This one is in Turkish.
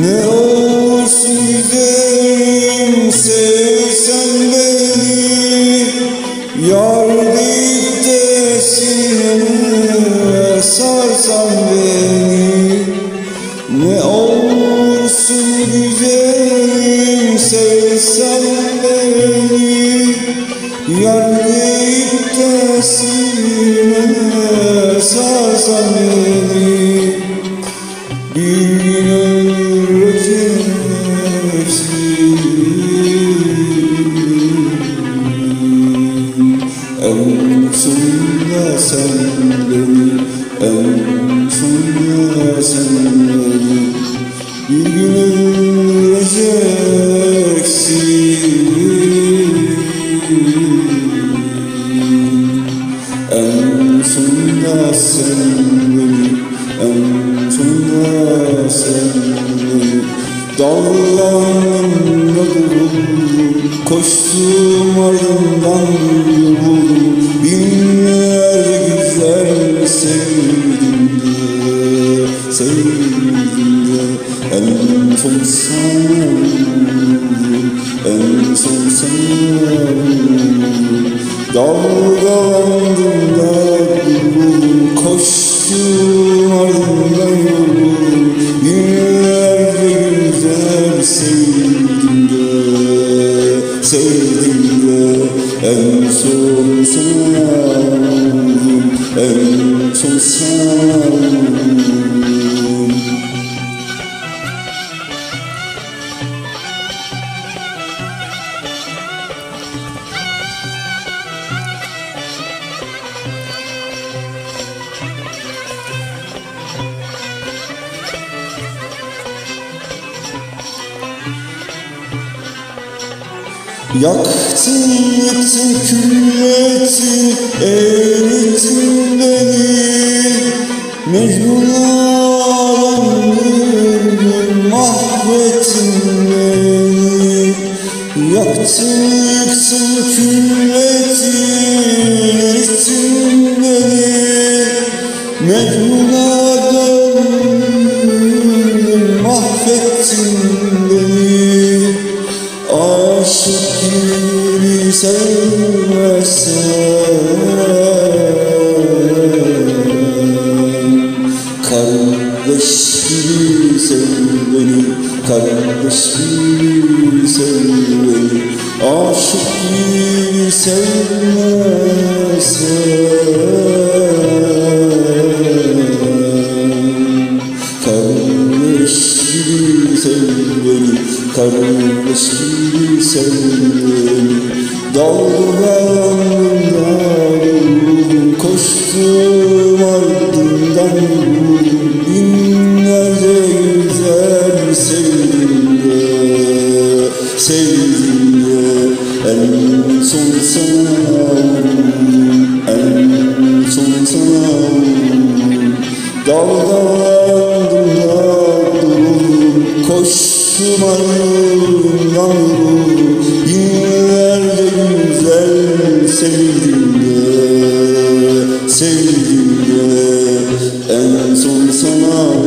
Ne olsun güzelim sevsen beni Yar deyip de sarsan beni. Ne olursun güzelim sevsen beni Yar deyip de sineme sarsan beni. Bir En sonunda sen beni En sonunda sen beni. Bir gün öleceksin en sonunda sen beni En sonunda sen beni. Dallarımda de En son vuruldum En son vuruldum Dalgalandım da duruldum Koştum ardından yoruldum Binlerce güzel sevdim de Sevdim de en son vurdum En son sana Yaktın yaktın küllettin erittin beni. Mecnunlarım mahvettin beni. Yaktın yaktın küllettin erittin beni. Mecnunlarım mahvettin beni Aşık gibi sevmezsen Kardeş gibi sev beni Kardeş gibi sev beni Aşık gibi sevmezsen Kardeş gibi sev beni Kardeş gibi sev beni yanır yanır inlerde güzel sevdiğimde sevdiğimde en son sana